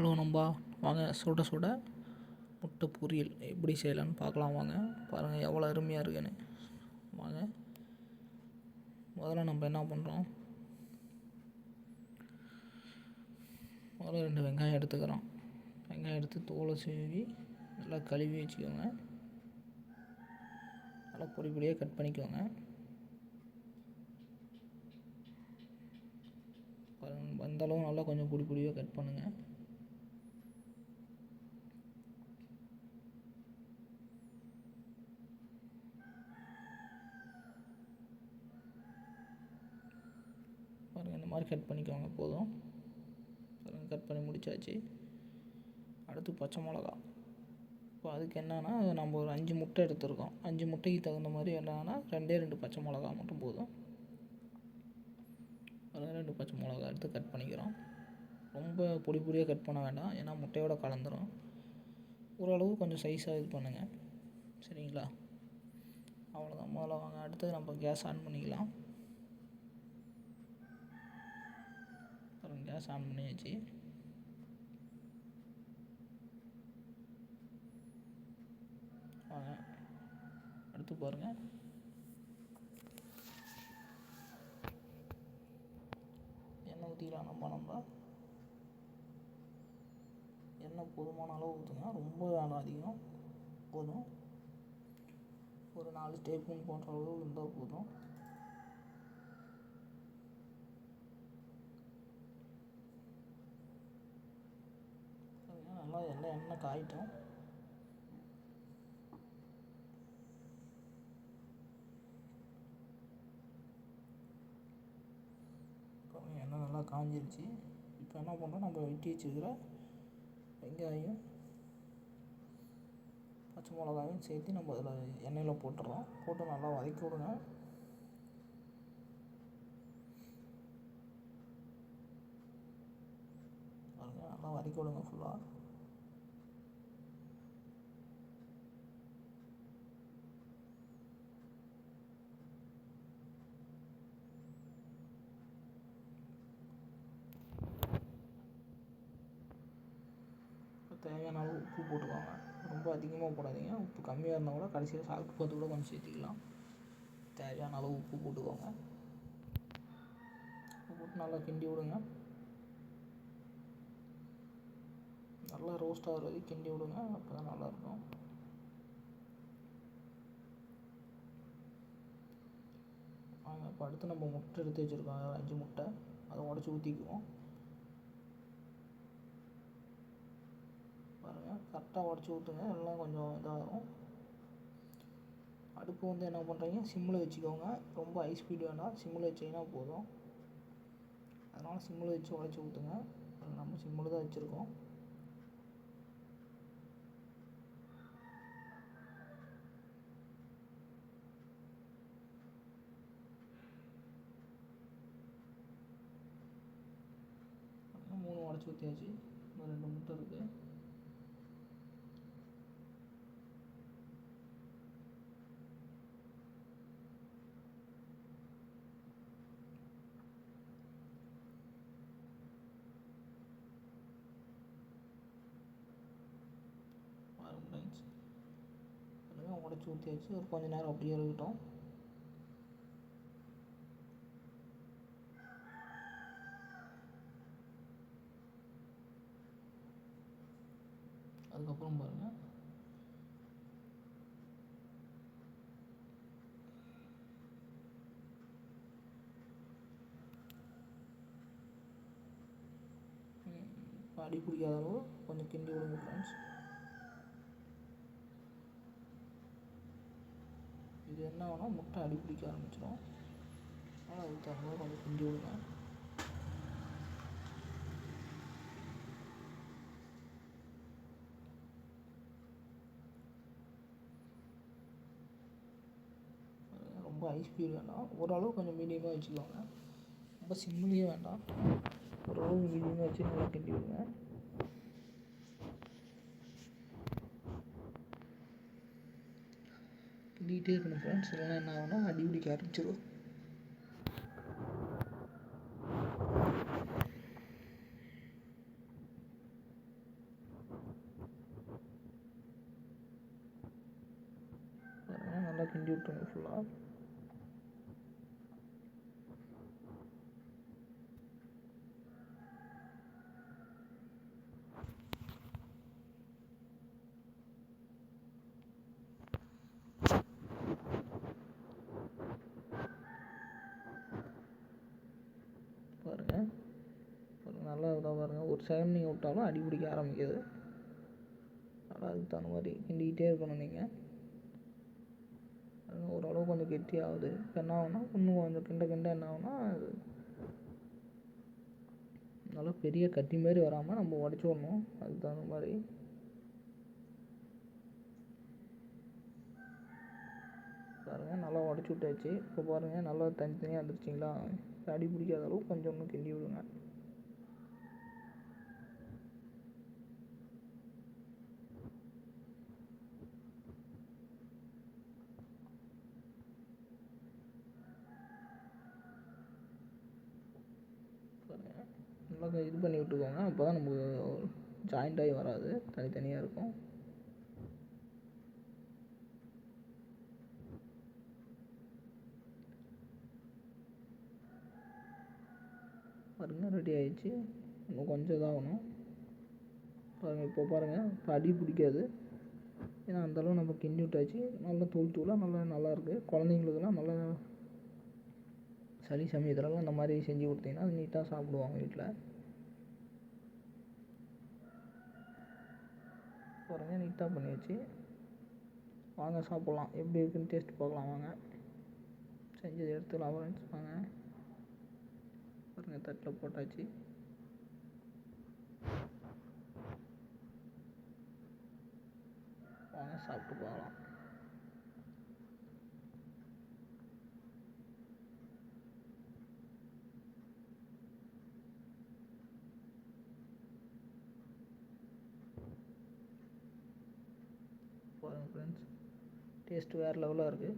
Hello நம்பா வாங்க சுட சுட. முட்டை பொரியல் எப்படி செய்யலான்னு பார்க்கலாம் வாங்க. பாருங்கள் எவ்வளோ அருமையாக இருக்குன்னு. வாங்க. முதல்ல நம்ம என்ன பண்ணுறோம் முதல்ல ரெண்டு வெங்காயம் எடுத்துக்கிறோம். வெங்காயம் எடுத்து தோலை சீவி நல்லா கழுவி வச்சுக்கோங்க. நல்லா பொடி பொடியாக கட் பண்ணிக்கோங்க. பாருங்க நல்லா கொஞ்சம் பொடி பொடியாக கட் பண்ணுங்கள் மாதிரி கட் பண்ணிக்கோங்க போதும். கட் பண்ணி முடிச்சாச்சு. அடுத்து பச்சை மிளகா. இப்போ அதுக்கு என்னென்னா நம்ம ஒரு அஞ்சு முட்டை எடுத்திருக்கோம். அஞ்சு முட்டைக்கு தகுந்த மாதிரி என்னன்னா ரெண்டே ரெண்டு பச்சை மிளகா மட்டும் போதும். அதில் ரெண்டு பச்சை மிளகா எடுத்து கட் பண்ணிக்கிறோம். ரொம்ப பொடி பொடியாக கட் பண்ண வேண்டாம். ஏன்னா முட்டையோட கலந்துரும். ஓரளவு கொஞ்சம் சைஸாக இது பண்ணுங்கள் சரிங்களா? அவ்வளோதான் முதல்ல வாங்க. அடுத்து நம்ம கேஸ் ஆன் பண்ணிக்கலாம். கேஸ் ஆன் பண்ணியாச்சு வாங்க அடுத்து பாருங்கள் எண்ணெய் ஊற்றிக்கலாம் நம்ம நம்ம எண்ணெய் போதுமான அளவு ஊற்றுங்க ரொம்ப வேணும் அதிகம் போதும் ஒரு நாலு டேபிள் போன்ற அளவு இருந்தால் போதும் பாருங்க, நல்லா எல்லாம் எண்ணெய் காயிட்டோம் எண்ணெய் நல்லா காஞ்சிருச்சு. இப்போ என்ன பண்ணுறோம் நம்ம வெட்டி வச்சுருக்கிற வெங்காயம் பச்சை மிளகாயும் சேர்த்து நம்ம அதில் எண்ணெயில் போட்டுறோம். போட்டு நல்லா வதக்கி விடுங்க. பாருங்கள் நல்லா வதக்கி விடுங்க ஃபுல்லாக தேவையான அளவு உப்பு போட்டுக்கோங்க. ரொம்ப அதிகமாக போடாதீங்க. உப்பு கம்மியாக இருந்தால் கூட கடைசியில் சாப்பிட்டு பார்த்து கூட கொஞ்சம் சேர்த்திக்கலாம். தேவையான அளவு உப்பு போட்டுக்கோங்க. உப்பு போட்டு நல்லா கிண்டி விடுங்க. நல்லா ரோஸ்ட் ஆகிற வரைக்கும் கிண்டி விடுங்க. அப்போ தான் நல்லாயிருக்கும். வாங்க இப்போ அடுத்து நம்ம முட்டை எடுத்து வச்சுருக்கோம். அஞ்சு முட்டை. அதை உடச்சி ஊற்றிக்குவோம் பாருங்கள் கரெக்டாக உடச்சி ஊற்றுங்க எல்லாம் கொஞ்சம் இதாகும். அடுப்பு வந்து என்ன பண்ணுறீங்க சிம்மில் வச்சுக்கோங்க. ரொம்ப ஹை ஸ்பீடு வேண்டாம். சிம்மில் வச்சிங்கன்னா போதும். அதனால் சிம்மில் வச்சு உடச்சி ஊற்றுங்க நம்ம சிம்மில் தான் வச்சுருக்கோம். மூணு உடச்சி ஊற்றியாச்சு இன்னும் ரெண்டு முட்டை இருக்குது பாருங்க ஃப்ரெண்ட்ஸ் பாருங்கள் ஊற்றி வச்சு ஒரு கொஞ்சம் நேரம் அப்படியே இருக்கட்டும் அதுக்கப்புறம் பாருங்கள் அடி பிடிக்காத அளவு கொஞ்சம் கிண்டி விடுங்க ஃப்ரெண்ட்ஸ் இது என்ன ஆகும்னா முட்டை அடி பிடிக்க ஆரம்பிச்சிடும் அதனால் அதுக்கு தகுந்த கொஞ்சம் கிண்டி விடுங்க ரொம்ப ஹை ஸ்பீட் வேண்டாம். ஓரளவு கொஞ்சம் மீடியமாக வச்சுக்கோங்க. ரொம்ப சிம்மிலேயும் வேண்டாம். ஓரளவு மீடியமாக வச்சு நல்லா கிண்டி விடுங்க. பண்ணிகிட்டே இருக்கணும் ஃப்ரெண்ட்ஸ் இல்லைன்னா என்ன ஆகுனா அடி பிடிக்க ஆரம்பிச்சிருவோம். நல்லா கிண்டி விட்டுருங்க ஃபுல்லாக ஒரு செகண்ட் நீங்கள் விட்டாலும் அடி பிடிக்க ஆரம்பிக்குது. அதனால் அதுக்கு தகுந்த மாதிரி கிண்டிக்கிட்டே இருக்கணும் நீங்கள் ஓரளவு கொஞ்சம் கெட்டி ஆகுது. இப்போ என்ன ஆகுனா இன்னும் கொஞ்சம் கிண்ட கிண்ட என்ன ஆகுனா அது நல்லா பெரிய கட்டி மாதிரி வராமல் நம்ம உடச்சி விடணும். அதுக்கு தகுந்த மாதிரி. பாருங்கள் நல்லா உடச்சி விட்டாச்சு. இப்போ பாருங்கள் நல்லா தனித்தனியாக வந்துருச்சிங்களா? அடி பிடிக்காத அளவு கொஞ்சம் இன்னும் கிண்டி விடுங்க பாருங்கள் நல்லா இது பண்ணி விட்டுக்கோங்க. அப்போ தான் நமக்கு ஜாயிண்ட் ஆகி வராது. தனித்தனியாக இருக்கும். பாருங்க ரெடி ஆயிடுச்சு. இன்னும் கொஞ்சம் இதாகணும் பாருங்கள் இப்போ பாருங்கள் இப்போ அடி பிடிக்காது. ஏன்னா அந்தளவு நம்ம கிண்டி விட்டாச்சு. நல்லா தூள் தூளாக நல்லா நல்லாயிருக்கு குழந்தைங்களுக்குலாம் நல்லா சளி சமயத்துலலாம் இந்த மாதிரி செஞ்சு கொடுத்தீங்கன்னா அது நீட்டாக சாப்பிடுவாங்க வீட்டில். பாருங்கள் நீட்டாக பண்ணியாச்சு. வாங்க சாப்பிட்லாம். எப்படி இருக்குன்னு டேஸ்ட் பார்க்கலாம். வாங்க. செஞ்சது எடுத்துக்கலாம் ஃப்ரெண்ட்ஸ் வாங்க. பாருங்கள் தட்டில் போட்டாச்சு. வாங்க சாப்பிட்டு பார்க்கலாம் பாருங்கள் ஃப்ரெண்ட்ஸ் டேஸ்ட் வேறு லெவலாக இருக்குது